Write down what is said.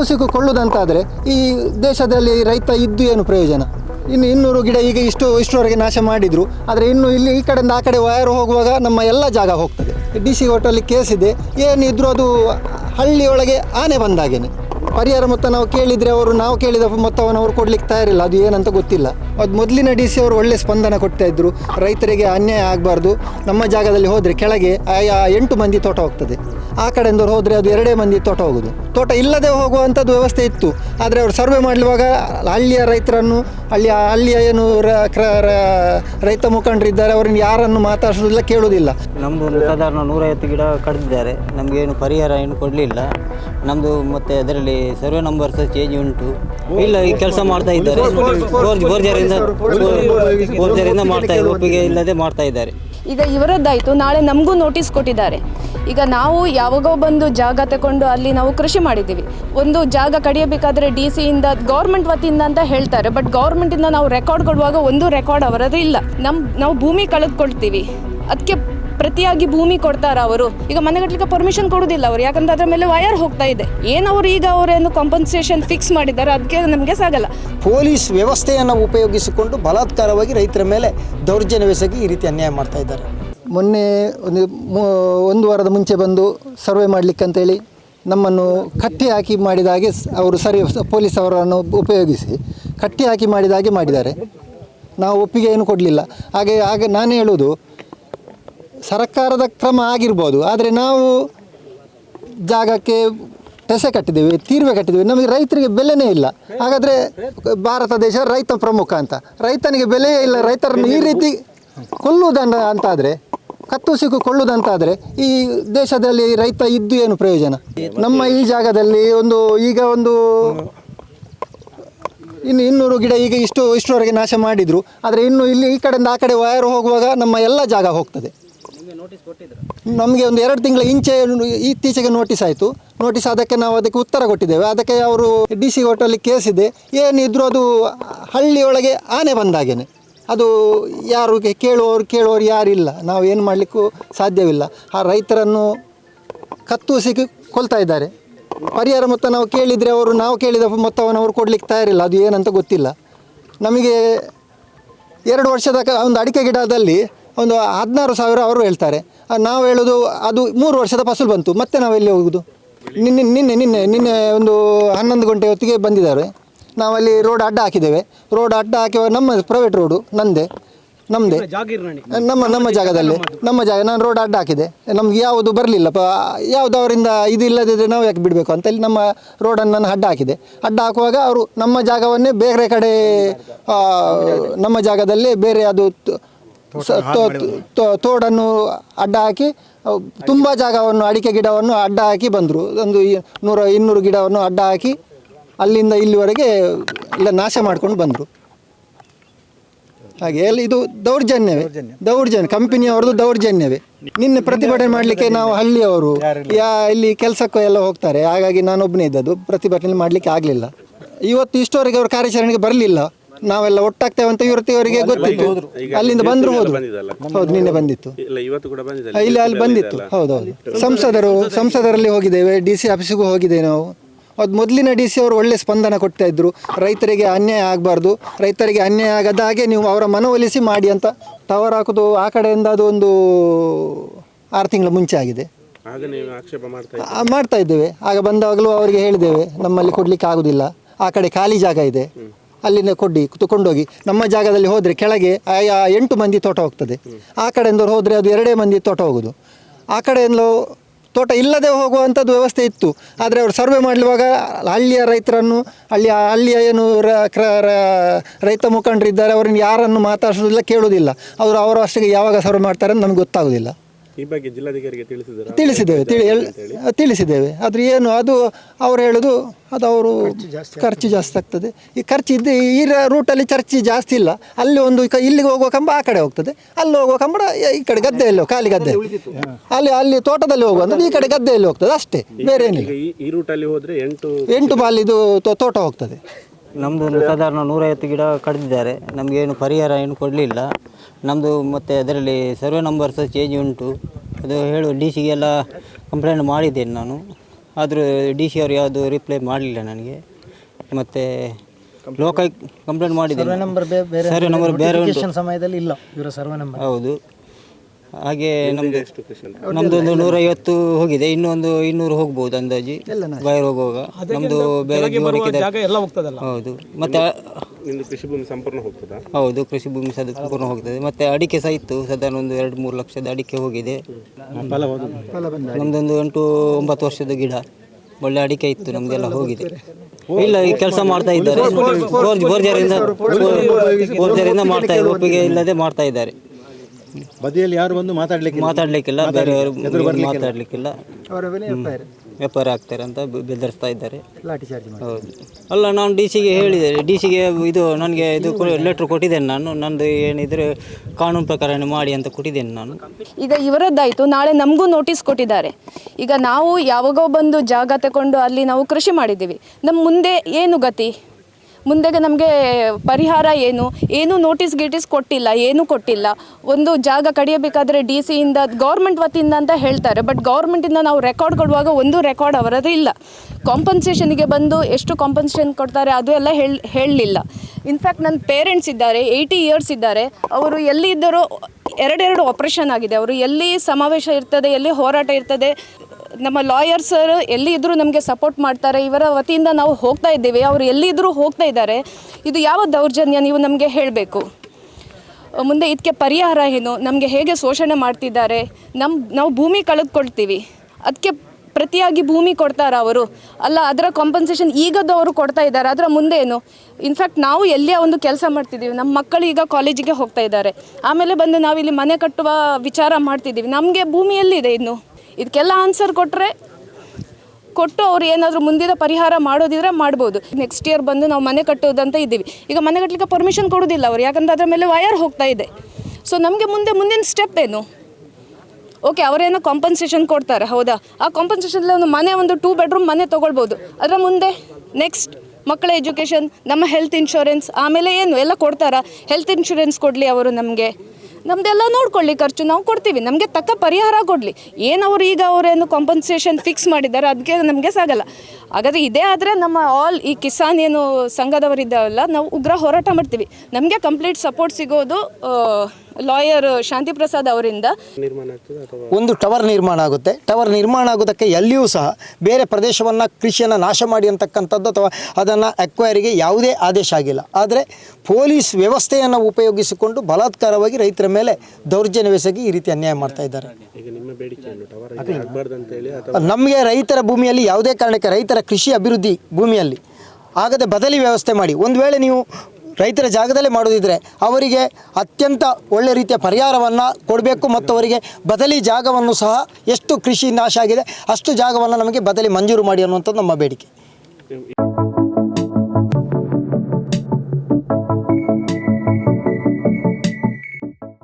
ಕತ್ತುಸಿಕು ಕೊಳ್ಳುವುದಂತಾದರೆ ಈ ದೇಶದಲ್ಲಿ ರೈತ ಇದ್ದು ಏನು ಪ್ರಯೋಜನ? ಇನ್ನು ಇನ್ನೂರು ಗಿಡ ಈಗ ಇಷ್ಟು ಇಷ್ಟರವರೆಗೆ ನಾಶ ಮಾಡಿದರು. ಆದರೆ ಇನ್ನು ಇಲ್ಲಿ ಈ ಕಡೆಯಿಂದ ಆ ಕಡೆ ವಯರ್ ಹೋಗುವಾಗ ನಮ್ಮ ಎಲ್ಲ ಜಾಗ ಹೋಗ್ತದೆ. ಡಿ ಸಿ ಹೋಟೆಲ್ ಕೇಸ್ ಇದೆ. ಏನಿದ್ರು ಅದು ಹಳ್ಳಿಯೊಳಗೆ ಆನೆ ಬಂದಾಗೇನೆ. ಪರಿಹಾರ ಮೊತ್ತ ನಾವು ಕೇಳಿದರೆ ಅವರು, ನಾವು ಕೇಳಿದ ಮೊತ್ತವನ್ನು ಅವರು ಕೊಡ್ಲಿಕ್ಕೆ ತಯಾರಿಲ್ಲ. ಅದು ಏನಂತ ಗೊತ್ತಿಲ್ಲ. ಅದು ಮೊದಲಿನ ಡಿ ಸಿ ಅವರು ಒಳ್ಳೆ ಸ್ಪಂದನ ಕೊಡ್ತಾ ಇದ್ರು. ರೈತರಿಗೆ ಅನ್ಯಾಯ ಆಗಬಾರ್ದು. ನಮ್ಮ ಜಾಗದಲ್ಲಿ ಹೋದರೆ ಕೆಳಗೆ ಎಂಟು ಮಂದಿ ತೋಟ ಹೋಗ್ತದೆ. ಆ ಕಡೆಯಿಂದ ಹೋದರೆ ಅದು ಎರಡೇ ಮಂದಿ ತೋಟ ಹೋಗೋದು. ತೋಟ ಇಲ್ಲದೆ ಹೋಗುವಂಥದ್ದು ವ್ಯವಸ್ಥೆ ಇತ್ತು. ಆದರೆ ಅವರು ಸರ್ವೆ ಮಾಡುವಾಗ ಹಳ್ಳಿಯ ರೈತರನ್ನು, ಹಳ್ಳಿಯ ಹಳ್ಳಿಯ ಏನು ರೈತ ಮುಖಂಡರಿದ್ದಾರೆ, ಅವ್ರನ್ನ ಯಾರನ್ನು ಮಾತಾಡಿಸೋದಿಲ್ಲ, ಕೇಳೋದಿಲ್ಲ. ನಮ್ಮದು ಒಂದು ಸಾಧಾರಣ ನೂರೈವತ್ತು ಗಿಡ ಕಡಿದಿದ್ದಾರೆ. ನಮಗೇನು ಪರಿಹಾರ ಏನು ಕೊಡಲಿಲ್ಲ. ನಮ್ಮದು ಮತ್ತೆ ಅದರಲ್ಲಿ ಸರ್ವೆ ನಂಬರ್ಸ್ ಚೇಂಜ್ ಉಂಟು. ಇಲ್ಲ ಈ ಕೆಲಸ ಮಾಡ್ತಾ ಇದ್ದಾರೆ. ಬೋರ್ಜ್ ಬೋರ್ಜರಿಂದ ಬೋರ್ಜರಿಂದ ಮಾಡ್ತಾ ಇದ್ದಾರೆ. ಒಪ್ಪಿಗೆ ಇಲ್ಲದೆ ಮಾಡ್ತಾ ಇದ್ದಾರೆ. ಈಗ ಇವರದ್ದಾಯ್ತು. ನಾಳೆ ನಮಗೂ ನೋಟಿಸ್ ಕೊಟ್ಟಿದ್ದಾರೆ. ಈಗ ನಾವು ಯಾವಾಗೋ ಬಂದು ಜಾಗ ತಗೊಂಡು ಅಲ್ಲಿ ನಾವು ಕೃಷಿ ಮಾಡಿದ್ದೀವಿ. ಒಂದು ಜಾಗ ಕಡಿಯಬೇಕಾದ್ರೆ ಡಿ ಸಿಯಿಂದ ಗೌರ್ಮೆಂಟ್ ವತಿಯಿಂದ ಅಂತ ಹೇಳ್ತಾರೆ. ಬಟ್ ಗೌರ್ಮೆಂಟಿಂದ ನಾವು ರೆಕಾರ್ಡ್ ಕೊಡುವಾಗ ಒಂದು ರೆಕಾರ್ಡ್ ಅವರದ್ದು ಇಲ್ಲ. ನಮ್ಮ ನಾವು ಭೂಮಿ ಕಳೆದುಕೊಳ್ತೀವಿ. ಅದಕ್ಕೆ ಪ್ರತಿಯಾಗಿ ಭೂಮಿ ಕೊಡ್ತಾರ ಅವರು. ಈಗ ಮನೆ ಕಟ್ಟಲಿಕ್ಕೆ ಪರ್ಮಿಷನ್ ಕೊಡೋದಿಲ್ಲ ಅವರು. ಯಾಕಂದ್ರೆ ಅದರ ಮೇಲೆ ವಯರ್ ಹೋಗ್ತಾ ಇದೆ. ಏನು ಅವರು ಈಗ ಅವರೇನು ಕಾಂಪನ್ಸೇಷನ್ ಫಿಕ್ಸ್ ಮಾಡಿದ್ದಾರೆ? ಅದಕ್ಕೆ ನಮಗೆ ಸಾಗಲ್ಲ. ಪೊಲೀಸ್ ವ್ಯವಸ್ಥೆಯನ್ನು ಉಪಯೋಗಿಸಿಕೊಂಡು ಬಲಾತ್ಕಾರವಾಗಿ ರೈತರ ಮೇಲೆ ದೌರ್ಜನ್ಯವೆಸಗಿ ಈ ರೀತಿ ಅನ್ಯಾಯ ಮಾಡ್ತಾ ಇದ್ದಾರೆ. ಮೊನ್ನೆ ಒಂದು ಒಂದು ವಾರದ ಮುಂಚೆ ಬಂದು ಸರ್ವೆ ಮಾಡಲಿಕ್ಕೆ ಅಂತೇಳಿ ನಮ್ಮನ್ನು ಕಟ್ಟಿ ಹಾಕಿ ಮಾಡಿದ ಹಾಗೆ ಸ್- ಅವರು ಸರಿ ಪೊಲೀಸ್ ಅವರನ್ನು ಉಪಯೋಗಿಸಿ ಕಟ್ಟಿ ಹಾಕಿ ಮಾಡಿದ ಹಾಗೆ ಮಾಡಿದ್ದಾರೆ. ನಾವು ಒಪ್ಪಿಗೆ ಏನು ಕೊಡಲಿಲ್ಲ. ಹಾಗೆ ಹಾಗೆ ನಾನು ಹೇಳೋದು ಸರ್ಕಾರದ ಕ್ರಮ ಆಗಿರ್ಬೋದು, ಆದರೆ ನಾವು ಜಾಗಕ್ಕೆ ಟೆಸೆ ಕಟ್ಟಿದ್ದೇವೆ, ತೀರ್ವೆ ಕಟ್ಟಿದ್ದೇವೆ. ನಮಗೆ ರೈತರಿಗೆ ಬೆಲೆನೇ ಇಲ್ಲ. ಹಾಗಾದರೆ ಭಾರತ ದೇಶ ರೈತ ಪ್ರಮುಖ ಅಂತ. ರೈತನಿಗೆ ಬೆಲೆಯೇ ಇಲ್ಲ. ರೈತರನ್ನು ಈ ರೀತಿ ಕೊಲ್ಲುವುದನ್ನು ಅಂತಾದರೆ ಕತ್ತುಸಿಕು ಕೊಳ್ಳುವುದಂತಾದರೆ ಈ ದೇಶದಲ್ಲಿ ರೈತ ಇದ್ದು ಏನು ಪ್ರಯೋಜನ? ನಮ್ಮ ಈ ಜಾಗದಲ್ಲಿ ಒಂದು, ಈಗ ಒಂದು ಇನ್ನು ಇನ್ನೂರು ಗಿಡ ಈಗ ಇಷ್ಟು ಇಷ್ಟರವರೆಗೆ ನಾಶ ಮಾಡಿದರು. ಆದರೆ ಇನ್ನು ಇಲ್ಲಿ ಈ ಕಡೆಯಿಂದ ಆ ಕಡೆ ವಯರ್ ಹೋಗುವಾಗ ನಮ್ಮ ಎಲ್ಲ ಜಾಗ ಹೋಗ್ತದೆ. ನಮಗೆ ಒಂದು ಎರಡು ತಿಂಗಳ ಇಂಚೆ ಇತ್ತೀಚೆಗೆ ನೋಟಿಸ್ ಆಯಿತು. ನೋಟಿಸ್ ಅದಕ್ಕೆ ನಾವು ಅದಕ್ಕೆ ಉತ್ತರ ಕೊಟ್ಟಿದ್ದೇವೆ. ಅದಕ್ಕೆ ಅವರು ಡಿ ಸಿ ಕೋರ್ಟಲ್ಲಿ ಕೇಸ್ ಇದೆ. ಏನಿದ್ರು ಅದು ಹಳ್ಳಿಯೊಳಗೆ ಆನೆ ಬಂದಾಗೇನೆ ಅದು ಯಾರು ಕೇಳುವವರು ಕೇಳುವವರು ಯಾರಿಲ್ಲ. ನಾವು ಏನು ಮಾಡಲಿಕ್ಕೂ ಸಾಧ್ಯವಿಲ್ಲ. ಆ ರೈತರನ್ನು ಕತ್ತೂಸಿ ಕೊಲ್ತಾ ಇದ್ದಾರೆ. ಪರಿಹಾರ ಮೊತ್ತ ನಾವು ಕೇಳಿದರೆ ಅವರು, ನಾವು ಕೇಳಿದ ಮೊತ್ತವನ್ನು ಅವರು ಕೊಡಲಿಕ್ಕೆ ತಯಾರಿಲ್ಲ. ಅದು ಏನಂತ ಗೊತ್ತಿಲ್ಲ. ನಮಗೆ ಎರಡು ವರ್ಷದ ಒಂದು ಅಡಿಕೆ ಗಿಡದಲ್ಲಿ ಒಂದು ಹದಿನಾರು ಸಾವಿರ ಅವರು ಹೇಳ್ತಾರೆ. ನಾವು ಹೇಳೋದು ಅದು ಮೂರು ವರ್ಷದ ಫಸಲು ಬಂತು. ಮತ್ತೆ ನಾವು ಎಲ್ಲಿ ಹೋಗುದು? ನಿನ್ನೆ ನಿನ್ನೆ ನಿನ್ನೆ ನಿನ್ನೆ ಒಂದು ಹನ್ನೊಂದು ಗಂಟೆ ಹೊತ್ತಿಗೆ ಬಂದಿದ್ದಾರೆ. ನಾವಲ್ಲಿ ರೋಡ್ ಅಡ್ಡ ಹಾಕಿದ್ದೇವೆ. ರೋಡ್ ಅಡ್ಡ ಹಾಕಿ ನಮ್ಮ ಪ್ರೈವೇಟ್ ರೋಡು ನಂದೆ ನಮ್ಮದೇ ನಮ್ಮ ನಮ್ಮ ಜಾಗದಲ್ಲಿ. ನಮ್ಮ ಜಾಗ ನಾನು ರೋಡ್ ಅಡ್ಡ ಹಾಕಿದೆ ನಮ್ಗೆ ಯಾವುದು ಬರಲಿಲ್ಲ. ಪ ಯಾವುದು ಅವರಿಂದ ಇದು ಇಲ್ಲದಿದ್ದರೆ ನಾವು ಯಾಕೆ ಬಿಡಬೇಕು ಅಂತ ಇಲ್ಲಿ ನಮ್ಮ ರೋಡನ್ನು ನಾನು ಅಡ್ಡ ಹಾಕಿದೆ ಅಡ್ಡ ಹಾಕುವಾಗ ಅವರು ನಮ್ಮ ಜಾಗವನ್ನೇ ಬೇರೆ ಕಡೆ ನಮ್ಮ ಜಾಗದಲ್ಲಿ ಬೇರೆ ಅದು ಸ- ತೋ- ತೋ- ತೋಡನ್ನು ಅಡ್ಡ ಹಾಕಿ ತುಂಬ ಜಾಗವನ್ನು ಅಡಿಕೆ ಗಿಡವನ್ನು ಅಡ್ಡ ಹಾಕಿ ಬಂದರು. ಒಂದು ನೂರ ಇನ್ನೂರು ಗಿಡವನ್ನು ಅಡ್ಡ ಹಾಕಿ ಅಲ್ಲಿಂದ ಇಲ್ಲಿವರೆಗೆ ಎಲ್ಲ ನಾಶ ಮಾಡ್ಕೊಂಡು ಬಂದರು. ಹಾಗೆ ಎಲ್ಲ ಇದು ದೌರ್ಜನ್ಯವೇ? ದೌರ್ಜನ್ಯ. ಕಂಪನಿಯವ್ರದ್ದು ದೌರ್ಜನ್ಯವೇ. ನಿನ್ನೆ ಪ್ರತಿಭಟನೆ ಮಾಡಲಿಕ್ಕೆ ನಾವು ಹಳ್ಳಿಯವರು. ಯಾ ಇಲ್ಲಿ ಕೆಲಸಕ್ಕೂ ಎಲ್ಲ ಹೋಗ್ತಾರೆ. ಹಾಗಾಗಿ ನಾನೊಬ್ಬನೇ ಇದ್ದದ್ದು. ಪ್ರತಿಭಟನೆ ಮಾಡಲಿಕ್ಕೆ ಆಗಲಿಲ್ಲ. ಇವತ್ತು ಇಷ್ಟವರೆಗೆ ಅವರು ಕಾರ್ಯಾಚರಣೆಗೆ ಬರಲಿಲ್ಲ. ನಾವೆಲ್ಲ ಒಟ್ಟಾಗ್ತೇವೆ ಅಂತ ಇವತ್ತಿವರೆಗೆ ಗೊತ್ತಿತ್ತು. ಅಲ್ಲಿಂದ ಬಂದ್ರು ಹೋದ್ರು. ಹೌದು ನಿನ್ನೆ ಬಂದಿತ್ತು. ಇಲ್ಲ ಇವತ್ತು ಅಲ್ಲಿ ಬಂದಿತ್ತು. ಹೌದೌದು ಸಂಸದರು ಸಂಸದರಲ್ಲಿ ಹೋಗಿದ್ದೇವೆ ಡಿ ಸಿ ಆಫೀಸಿಗೂ ಹೋಗಿದ್ದೇವೆ ನಾವು. ಅದು ಮೊದಲಿನ ಡಿ ಸಿ ಅವರು ಒಳ್ಳೆ ಸ್ಪಂದನ ಕೊಡ್ತಾ ಇದ್ರು. ರೈತರಿಗೆ ಅನ್ಯಾಯ ಆಗಬಾರ್ದು. ರೈತರಿಗೆ ಅನ್ಯಾಯ ಆಗದ ಹಾಗೆ ನೀವು ಅವರ ಮನವೊಲಿಸಿ ಮಾಡಿ ಅಂತ ಟವರ್ ಹಾಕೋದು ಆ ಕಡೆಯಿಂದ ಅದು ಒಂದು ಆರು ತಿಂಗಳ ಮುಂಚೆ ಆಗಿದೆ. ಮಾಡ್ತಾ ಇದ್ದೇವೆ. ಆಗ ಬಂದಾಗಲೂ ಅವರಿಗೆ ಹೇಳಿದ್ದೇವೆ ನಮ್ಮಲ್ಲಿ ಕೊಡ್ಲಿಕ್ಕೆ ಆಗೋದಿಲ್ಲ. ಆ ಕಡೆ ಖಾಲಿ ಜಾಗ ಇದೆ. ಅಲ್ಲಿಂದ ಕೊಡಿ ತಗೊಂಡೋಗಿ ನಮ್ಮ ಜಾಗದಲ್ಲಿ ಹೋದರೆ ಕೆಳಗೆ ಎಂಟು ಮಂದಿ ತೋಟ ಹೋಗ್ತದೆ. ಆ ಕಡೆಯಿಂದ ಹೋದರೆ ಅದು ಎರಡೇ ಮಂದಿ ತೋಟ ಹೋಗೋದು. ಆ ಕಡೆಯಿಂದ ತೋಟ ಇಲ್ಲದೆ ಹೋಗುವಂಥದ್ದು ವ್ಯವಸ್ಥೆ ಇತ್ತು. ಆದರೆ ಅವರು ಸರ್ವೆ ಮಾಡುವಾಗ ಹಳ್ಳಿಯ ರೈತರನ್ನು, ಹಳ್ಳಿಯ ಹಳ್ಳಿಯ ಏನು ರೈತ ಮುಖಂಡರಿದ್ದಾರೆ, ಅವ್ರನ್ನ ಯಾರನ್ನು ಮಾತಾಡಿಸೋದಿಲ್ಲ, ಕೇಳೋದಿಲ್ಲ. ಅವರು ಅವರ ಅಷ್ಟಿಗೆ ಯಾವಾಗ ಸರ್ವೆ ಮಾಡ್ತಾರೆ ಅಂತ ನಮ್ಗೆ ಗೊತ್ತಾಗೋದಿಲ್ಲ. ಈ ಬಗ್ಗೆ ಜಿಲ್ಲಾಧಿಕಾರಿಗೆ ತಿಳಿಸಿದ್ದಾರೆ? ತಿಳಿಸಿದ್ದೇವೆ ತಿಳಿ ತಿಳಿಸಿದ್ದೇವೆ. ಆದರೆ ಏನು ಅದು ಅವ್ರು ಹೇಳೋದು ಅದು ಅವರು ಖರ್ಚು ಜಾಸ್ತಿ ಆಗ್ತದೆ. ಈ ಖರ್ಚು ಇದ್ದು ಈ ರ- ರೂಟಲ್ಲಿ ಚರ್ಚಿ ಜಾಸ್ತಿ ಇಲ್ಲ. ಅಲ್ಲಿ ಒಂದು ಕ- ಇಲ್ಲಿಗೆ ಹೋಗುವ ಕಂಬ ಆ ಕಡೆ ಹೋಗ್ತದೆ. ಅಲ್ಲಿ ಹೋಗುವ ಕಂಬ ಈ ಕಡೆ ಗದ್ದೆಯಲ್ಲಿ ಖಾಲಿ ಗದ್ದೆ ಅಲ್ಲಿ ಅಲ್ಲಿ ತೋಟದಲ್ಲಿ ಹೋಗುವಂಥದ್ದು ಈ ಕಡೆ ಗದ್ದೆಯಲ್ಲಿ ಹೋಗ್ತದೆ ಅಷ್ಟೇ ಬೇರೆ ಏನಿಲ್ಲ ಈ ಈ ರೂಟಲ್ಲಿ ಹೋದ್ರೆ ಎಂಟು ಎಂಟು ಬಾಲಿದು ತೋ- ತೋಟ ಹೋಗ್ತದೆ. ನಮ್ಮದು ಒಂದು ಸಾಧಾರಣ ನೂರೈವತ್ತು ಗಿಡ ಕಡಿದಿದ್ದಾರೆ. ನಮಗೇನು ಪರಿಹಾರ ಏನು ಕೊಡಲಿಲ್ಲ. ನಮ್ಮದು ಮತ್ತು ಅದರಲ್ಲಿ ಸರ್ವೆ ನಂಬರ್ ಸಹ ಚೇಂಜ್ ಉಂಟು. ಅದು ಹೇಳು ಡಿ ಸಿಗೆಲ್ಲ ಕಂಪ್ಲೇಂಟ್ ಮಾಡಿದ್ದೇನೆ ನಾನು. ಆದರೂ ಡಿ ಸಿ ಅವರು ಯಾವುದು ರಿಪ್ಲೈ ಮಾಡಲಿಲ್ಲ ನನಗೆ. ಮತ್ತು ಲೋಕಾಯ್ ಕಂಪ್ಲೇಂಟ್ ಮಾಡಿದ್ದೇನೆ. ನಂಬರ್ ಬೇರೆ ಸರ್ವೆ ನಂಬರ್ ಬೇರೆ ಉಂಟು. ಸಮಯದಲ್ಲಿ ಇಲ್ಲ ಇವರ ಸರ್ವೆ ನಂಬರ್. ಹೌದು. ಹಾಗೆ ನಮ್ದು? ಒಂದು ನೂರೈವತ್ತು ಹೋಗಿದೆ ಇನ್ನೊಂದು ಇನ್ನೂರು ಹೋಗ್ಬೋದು ಅಂದಾಜಿ ಬೈರ್ ಹೋಗುವಾಗ ನಮ್ದು ಬೇರೆ ಹೌದು ಮತ್ತೆ ನಿಮ್ದು ಕೃಷಿ ಭೂಮಿ ಸಂಪೂರ್ಣ ಹೋಗ್ತದಾ ಹೌದು ಕೃಷಿ ಭೂಮಿ ಸದ ಪೂರ್ಣ ಹೋಗ್ತದೆ ಮತ್ತೆ ಅಡಿಕೆ ಸಹ ಇತ್ತು ಸಾಧಾರಣ ಒಂದು ಎರಡು ಮೂರು ಲಕ್ಷದ ಅಡಿಕೆ ಹೋಗಿದೆ ನಮ್ದೊಂದು ಎಂಟು ಒಂಬತ್ತು ವರ್ಷದ ಗಿಡ ಒಳ್ಳೆ ಅಡಿಕೆ ಇತ್ತು ನಮ್ದೆಲ್ಲ ಹೋಗಿದೆ ಇಲ್ಲ ಈ ಕೆಲಸ ಮಾಡ್ತಾ ಇದ್ದಾರೆ ಬೋರ್ಜರಿಂದ ಬೋರ್ಜರಿಂದ ಮಾಡ್ತಾ ಇದ್ದಾರೆ ಒಪ್ಪಿಗೆ ಇಲ್ಲದೆ ಮಾಡ್ತಾ ಇದ್ದಾರೆ ಬದಿಯಲ್ಲಿ ಯಾರು ಬಂದು ಮಾತಾಡ್ಲಿಕ್ಕೆ ಮಾತಾಡ್ಲಿಕ್ಕಿಲ್ಲ ಬೇರೆಯವರು ಮಾತಾಡ್ಲಿಕ್ಕಿಲ್ಲ. ಅವರ ಮೇಲೆ ವ್ಯಾಪಾರ. ಆಗ್ತಾರೆ ಅಂತ ಬೆ- ಬೆದರಿಸ್ತಾ ಇದ್ದಾರೆ. ಲಾಠಿ ಚಾರ್ಜ್ ಮಾಡಿ ಹೌದು. ಅಲ್ಲ ನಾನು ಡಿ ಸಿಗೆ ಹೇಳಿದೆ. ಡಿ ಸಿಗೆ ಇದು ನನಗೆ ಇದು ಲೆಟ್ರ್ ಕೊಟ್ಟಿದ್ದೇನೆ ನಾನು. ನಂದು ಏನಿದ್ರೆ ಕಾನೂನು ಪ್ರಕಾರನೇ ಮಾಡಿ ಅಂತ ಕೊಟ್ಟಿದ್ದೇನೆ ನಾನು. ಈಗ ಇವರದ್ದಾಯಿತು. ನಾಳೆ ನಮಗೂ ನೋಟಿಸ್ ಕೊಟ್ಟಿದ್ದಾರೆ. ಈಗ ನಾವು ಯಾವಾಗೋ ಬಂದು ಜಾಗ ತಗೊಂಡು ಅಲ್ಲಿ ನಾವು ಕೃಷಿ ಮಾಡಿದ್ದೀವಿ. ನಮ್ಮ ಮುಂದೆ ಏನು ಗತಿ? ಮುಂದೆಗೆ ನಮಗೆ ಪರಿಹಾರ ಏನು? ಏನು ನೋಟಿಸ್ ಗೀಟಿಸ್ ಕೊಟ್ಟಿಲ್ಲ, ಏನೂ ಕೊಟ್ಟಿಲ್ಲ. ಒಂದು ಜಾಗ ಕಡಿಯಬೇಕಾದ್ರೆ ಡಿ ಸಿಯಿಂದ ಗೌರ್ಮೆಂಟ್ ವತಿಯಿಂದ ಅಂತ ಹೇಳ್ತಾರೆ. ಬಟ್ ಗೌರ್ಮೆಂಟಿಂದ ನಾವು ರೆಕಾರ್ಡ್ ಕೊಡುವಾಗ ಒಂದು ರೆಕಾರ್ಡ್ ಅವರದ್ದು ಇಲ್ಲ. ಕಾಂಪನ್ಸೇಷನ್ಗೆ ಬಂದು ಎಷ್ಟು ಕಾಂಪನ್ಸೇಷನ್ ಕೊಡ್ತಾರೆ ಅದು ಎಲ್ಲ ಹೇಳಿ, ಹೇಳಲಿಲ್ಲ. ಇನ್ಫ್ಯಾಕ್ಟ್ ನನ್ನ ಪೇರೆಂಟ್ಸ್ ಇದ್ದಾರೆ ಏಯ್ಟಿ ಇಯರ್ಸ್ ಇದ್ದಾರೆ. ಅವರು ಎಲ್ಲಿ ಇದ್ದರೂ ಎರಡೆರಡು ಆಪ್ರೇಷನ್ ಆಗಿದೆ. ಅವರು ಎಲ್ಲಿ ಸಮಾವೇಶ ಇರ್ತದೆ, ಎಲ್ಲಿ ಹೋರಾಟ ಇರ್ತದೆ ನಮ್ಮ ಲಾಯರ್ ಸರ್ ಎಲ್ಲಿ ಇದ್ದರೂ ನಮಗೆ ಸಪೋರ್ಟ್ ಮಾಡ್ತಾರೆ. ಇವರ ವತಿಯಿಂದ ನಾವು ಹೋಗ್ತಾ ಇದ್ದೇವೆ. ಅವರು ಎಲ್ಲಿದ್ದರೂ ಹೋಗ್ತಾ ಇದ್ದಾರೆ. ಇದು ಯಾವ ದೌರ್ಜನ್ಯ ನೀವು ನಮಗೆ ಹೇಳಬೇಕು? ಮುಂದೆ ಇದಕ್ಕೆ ಪರಿಹಾರ ಏನು? ನಮಗೆ ಹೇಗೆ ಶೋಷಣೆ ಮಾಡ್ತಿದ್ದಾರೆ? ನಮ್ಮ ನಾವು ಭೂಮಿ ಕಳೆದುಕೊಳ್ತೀವಿ. ಅದಕ್ಕೆ ಪ್ರತಿಯಾಗಿ ಭೂಮಿ ಕೊಡ್ತಾರ ಅವರು? ಅಲ್ಲ, ಅದರ ಕಾಂಪನ್ಸೇಷನ್ ಈಗದ್ದು ಅವರು ಕೊಡ್ತಾ ಇದ್ದಾರೆ. ಅದರ ಮುಂದೆ ಏನು? ಇನ್ಫ್ಯಾಕ್ಟ್ ನಾವು ಎಲ್ಲಿಯ ಒಂದು ಕೆಲಸ ಮಾಡ್ತಿದ್ದೀವಿ. ನಮ್ಮ ಮಕ್ಕಳು ಈಗ ಕಾಲೇಜಿಗೆ ಹೋಗ್ತಾ ಇದ್ದಾರೆ. ಆಮೇಲೆ ಬಂದು ನಾವಿಲ್ಲಿ ಮನೆ ಕಟ್ಟುವ ವಿಚಾರ ಮಾಡ್ತಿದ್ದೀವಿ. ನಮಗೆ ಭೂಮಿ ಎಲ್ಲಿದೆ ಇನ್ನು. ಇದಕ್ಕೆಲ್ಲ ಆನ್ಸರ್ ಕೊಟ್ಟರೆ ಕೊಟ್ಟು ಅವ್ರು ಏನಾದರೂ ಮುಂದಿನ ಪರಿಹಾರ ಮಾಡೋದಿದ್ರೆ ಮಾಡ್ಬೋದು. ನೆಕ್ಸ್ಟ್ ಇಯರ್ ಬಂದು ನಾವು ಮನೆ ಕಟ್ಟೋದಂತ ಇದ್ದೀವಿ. ಈಗ ಮನೆ ಕಟ್ಟಲಿಕ್ಕೆ ಪರ್ಮಿಷನ್ ಕೊಡೋದಿಲ್ಲ ಅವ್ರು, ಯಾಕಂದ್ರೆ ಅದರ ಮೇಲೆ ವಯರ್ ಹೋಗ್ತಾ ಇದೆ. ಸೊ ನಮಗೆ ಮುಂದೆ ಮುಂದಿನ ಸ್ಟೆಪ್ ಏನು? ಓಕೆ ಅವರೇನೋ ಕಾಂಪನ್ಸೇಷನ್ ಕೊಡ್ತಾರೆ, ಹೌದಾ? ಆ ಕಾಂಪನ್ಸೇಷನ್ಲಿ ಒಂದು ಮನೆ, ಒಂದು ಟೂ ಬೆಡ್ರೂಮ್ ಮನೆ ತೊಗೊಳ್ಬೋದು. ಅದರ ಮುಂದೆ ನೆಕ್ಸ್ಟ್ ಮಕ್ಕಳ ಎಜುಕೇಷನ್ ನಮ್ಮ ಹೆಲ್ತ್ ಇನ್ಶೂರೆನ್ಸ್ ಆಮೇಲೆ ಏನು? ಎಲ್ಲ ಕೊಡ್ತಾರಾ? ಹೆಲ್ತ್ ಇನ್ಶೂರೆನ್ಸ್ ಕೊಡಲಿ ಅವರು ನಮಗೆ. ನಮ್ಮದೆಲ್ಲ ನೋಡ್ಕೊಳ್ಳಿ ಖರ್ಚು ನಾವು ಕೊಡ್ತೀವಿ. ನಮಗೆ ತಕ್ಕ ಪರಿಹಾರ ಕೊಡಲಿ. ಏನು ಅವ್ರು ಈಗ ಅವರೇನು ಕಾಂಪನ್ಸೇಷನ್ ಫಿಕ್ಸ್ ಮಾಡಿದ್ದಾರೆ ಅದಕ್ಕೆ ನಮಗೆ ಸಾಗಲ್ಲ. ಹಾಗಾದರೆ ಇದೇ ಆದರೆ ನಮ್ಮ ಆಲ್ ಈ ಕಿಸಾನ್ ಏನು ಸಂಘದವರಿದ್ದಾವಲ್ಲ, ನಾವು ಉಗ್ರ ಹೋರಾಟ ಮಾಡ್ತೀವಿ. ನಮಗೆ ಕಂಪ್ಲೀಟ್ ಸಪೋರ್ಟ್ ಸಿಗೋದು ಲಾಯರ್ ಶಾಂತಿ ಪ್ರಸಾದ್ ಅವರಿಂದ ನಿರ್ಮಾಣ ಆಗ್ತದೆ ಅಥವಾ ಒಂದು ಟವರ್ ನಿರ್ಮಾಣ ಆಗುತ್ತೆ. ಟವರ್ ನಿರ್ಮಾಣ ಆಗೋದಕ್ಕೆ ಎಲ್ಲಿಯೂ ಸಹ ಬೇರೆ ಪ್ರದೇಶವನ್ನು ಕೃಷಿಯನ್ನು ನಾಶ ಮಾಡಿ ಅಂತಕ್ಕಂಥದ್ದು ಅಥವಾ ಅದನ್ನು ಅಕ್ವೈರಿಗೆ ಯಾವುದೇ ಆದೇಶ ಆಗಿಲ್ಲ. ಆದರೆ ಪೊಲೀಸ್ ವ್ಯವಸ್ಥೆಯನ್ನು ಉಪಯೋಗಿಸಿಕೊಂಡು ಬಲಾತ್ಕಾರವಾಗಿ ರೈತರ ಮೇಲೆ ದೌರ್ಜನ್ಯವೆಸಗಿ ಈ ರೀತಿ ಅನ್ಯಾಯ ಮಾಡ್ತಾ ಇದ್ದಾರೆ. ಈಗ ನಿಮ್ಮ ಬೇಡಿಕೆ ಟವರ್ ಆಗಬಾರ್ದು ಅಂತ ಹೇಳಿ ಅಥವಾ ನಮಗೆ ರೈತರ ಭೂಮಿಯಲ್ಲಿ ಯಾವುದೇ ಕಾರಣಕ್ಕೆ ರೈತರ ಕೃಷಿ ಅಭಿವೃದ್ಧಿ ಭೂಮಿಯಲ್ಲಿ ಆಗದೆ ಬದಲಿ ವ್ಯವಸ್ಥೆ ಮಾಡಿ. ಒಂದು ವೇಳೆ ನೀವು ರೈತರ ಜಾಗದಲ್ಲೇ ಮಾಡೋದಿದ್ರೆ ಅವರಿಗೆ ಅತ್ಯಂತ ಒಳ್ಳೆ ರೀತಿಯ ಪರಿಹಾರವನ್ನು ಕೊಡಬೇಕು ಮತ್ತು ಅವರಿಗೆ ಬದಲಿ ಜಾಗವನ್ನು ಸಹ ಎಷ್ಟು ಕೃಷಿ ನಾಶ ಆಗಿದೆ ಅಷ್ಟು ಜಾಗವನ್ನು ನಮಗೆ ಬದಲಿ ಮಂಜೂರು ಮಾಡಿ ಅನ್ನುವಂಥದ್ದು ನಮ್ಮ ಬೇಡಿಕೆ.